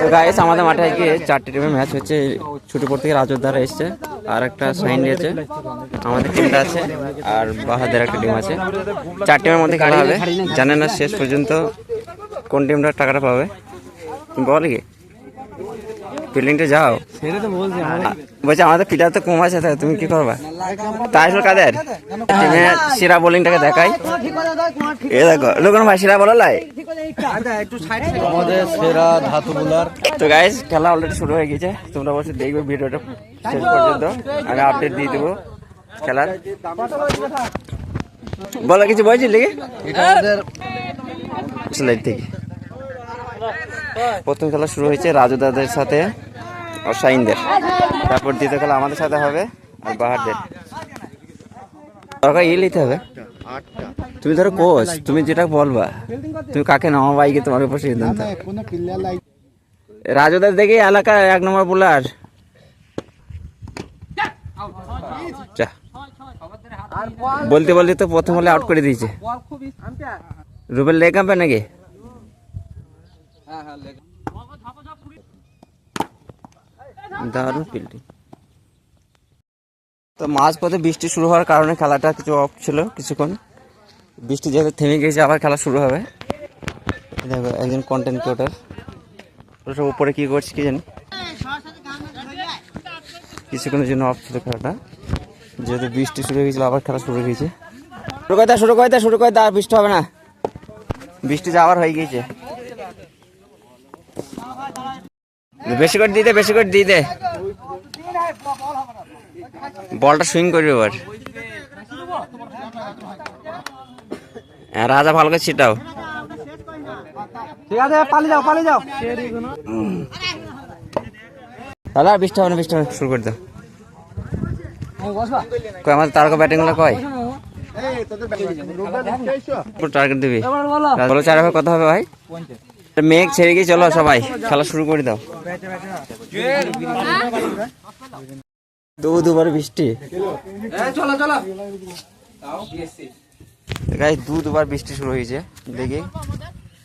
তো গাইস আমাদের মাঠে আজকে চারটে টিমের ম্যাচ হচ্ছে। ছুটিপুর থেকে রাজোদ্ধারা এসছে, আর একটা সাইন দিয়েছে। আমাদের টিমটা আছে, আর বাহাদের একটা টিম আছে। চার টিমের মধ্যে খেলা হবে জানে না, শেষ পর্যন্ত কোন টিমটা টাকাটা পাবে। বল কি ফিল্ডিংটা যাও। সেটা তো বলছি বলছি আমাদের প্লেয়ার তো কম আছে তাই তুমি কি করবা? তাই আসল কাদের? টিমে সেরা বোলিংটাকে দেখাই। এ দেখো লোকন ভাই সেরা বলো লাই। আমাদের সেরা ধাতু বোলার। তো গাইস খেলা অলরেডি শুরু হয়ে গেছে। তোমরা অবশ্যই দেখবে ভিডিওটা শেষ পর্যন্ত। আমি আপডেট দিয়ে দেবো খেলার। বলো কিছু বলছি লিখে এটা আমাদের স্লাইড থেকে। প্রথম খেলা শুরু হয়েছে রাজু দাদের সাথে আর শাইনদের তারপর দ্বিতীয় খেলা আমাদের সাথে হবে আর বাহারদের। দরকার ইয়ে নিতে হবে। তুমি ধরো কোচ তুমি যেটা বলবা, তুমি কাকে নামা বাইকে তোমার উপর সিদ্ধান্ত লাইক রাজুদার দেখে এলাকা এক নম্বর বোলার যা। বলতে বলতে তো প্রথম হলে আউট করে দিয়েছে। রুবেল লেগ আম্পে নাকি? তো মাঝ পথে বৃষ্টি শুরু হওয়ার কারণে খেলাটা কিছু অফ ছিল কিছুক্ষণ। বৃষ্টি যেহেতু থেমে গেছে, আবার খেলা শুরু হবে। দেখো, একজন কন্টেন্ট ক্রিয়েটার ওটা উপরে কি করছে কি জানি। কিছুক্ষণের জন্য অফ ছিল খেলাটা। যেহেতু বৃষ্টি শুরু হয়ে গেছিল, আবার খেলা শুরু হয়ে গেছে। শুরু করে শুরু করে শুরু করে বৃষ্টি হবে না। বৃষ্টি আবার হয়ে গিয়েছে বেশি করে দিয়ে দে বেশি করে দিয়ে দে। বলটা সুইং করবে এবার। হ্যাঁ, রাজা ভালো করে ছিটাও। ঠিক আছে পালিয়ে যাও পালিয়ে যাও। দাদা বৃষ্টি হবে না বৃষ্টি হবে শুরু করে দাও। কই আমাদের তারকা ব্যাটিংগুলো কয়? টার্গেট দিবি। বলো। চার কত হবে ভাই। মেঘ ছেড়ে গিয়ে চলো সবাই খেলা শুরু করে দাও। দু দুবার বৃষ্টি। চলো চলো গাই দু দুবার বৃষ্টি শুরু হয়েছে দেখি।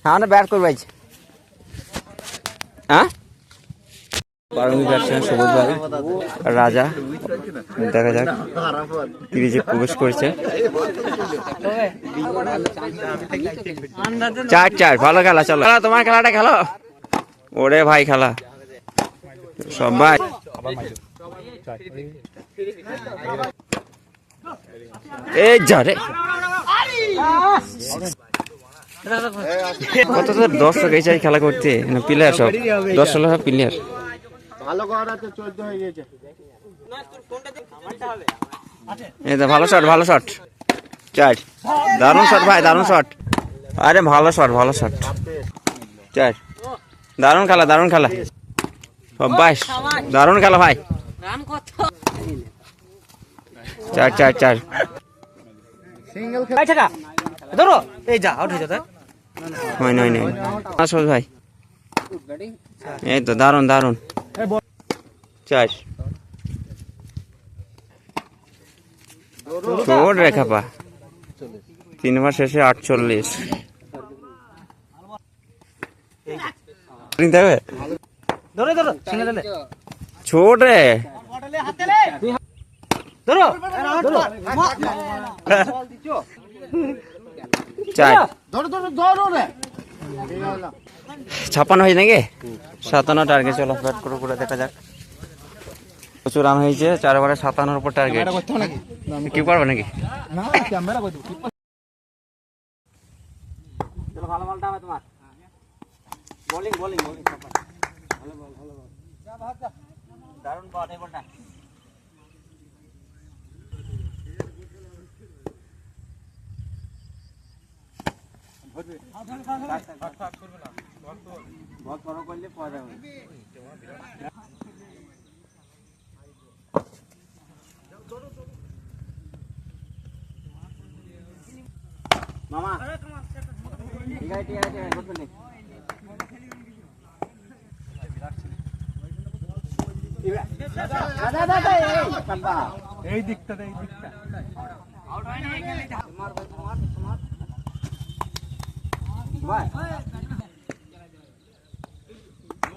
হ্যাঁ না ব্যাট করবে হ্যাঁ? রাজা। দেখা যাক ক্রিজে প্রবেশ করেছে। চার চার, ভালো খেলা, চলো। তোমার খেলাটা খেলো। ওরে ভাই, খেলা। সবাই এই যা রে। কত দর্শক এই চাই খেলা করতে প্লেয়ার সব। দশ, ষোলো প্লেয়ার ভালো করা তো হয়ে গেছে। এই তো ভালো শট ভালো শট চার। দারুণ শট ভাই দারুণ শট আরে ভালো শট ভালো শট চার। দারুণ খেলা দারুণ খেলা। বাইশ দারুণ খেলা ভাই। চার চার চার। সিঙ্গেল খেলা ধরো। এই যা আউট হয়ে যাবে। হয় নয় নয়। ভাই। এই তো দারুণ দারুণ। চার ছোট রেখা পা তিন মাস শেষে আটচল্লিশ। ধরো দিলে ছোট রে। ধরো। চার ধরো ধরো ধরো রে। ছাপ্পান্ন হয়েছে নাকি সাতান্ন টার্গেট চলো ব্যাট করে করে দেখা যাক প্রচুর রান হয়েছে চার ওভারে সাতান্নর উপর টার্গেট নাকি কি পারবে নাকি না ক্যামেরা কই দেবো এই দিকটা এই দিকটা।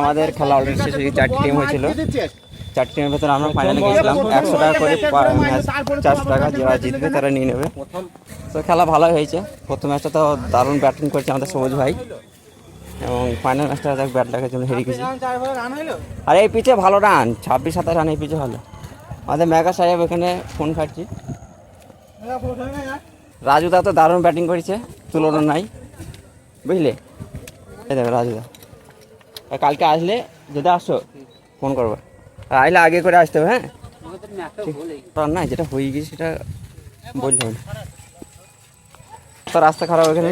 আমাদের খেলা অলরেডি শেষ হয়ে চারটি টিম হয়েছিল। চারটি টিমের ভেতরে আমরা ফাইনালে গেছিলাম। একশো টাকা করে চারশো টাকা যারা জিতবে তারা নিয়ে নেবে। তো খেলা ভালোই হয়েছে। প্রথম ম্যাচটা তো দারুণ ব্যাটিং করেছে আমাদের সবুজ ভাই। এবং ফাইনাল ম্যাচটা দেখ ব্যাট লাগার জন্য হেরে গেছি। আর এই পিচে ভালো রান ছাব্বিশ সাতাশ রান এই পিচে ভালো। আমাদের মেঘা সাহেব এখানে ফোন খাটছি রাজু দা তো দারুণ ব্যাটিং করেছে। তুলনা নাই। বুঝলে? এই দেখো রাজু দা। আর কালকে আসলে যদি আসো, ফোন করব। আইলে আগে করে আসতে হবে হ্যাঁ? ঠিক। না, যেটা হয়ে গেছে সেটা বললে হবে রাস্তা খারাপ এখানে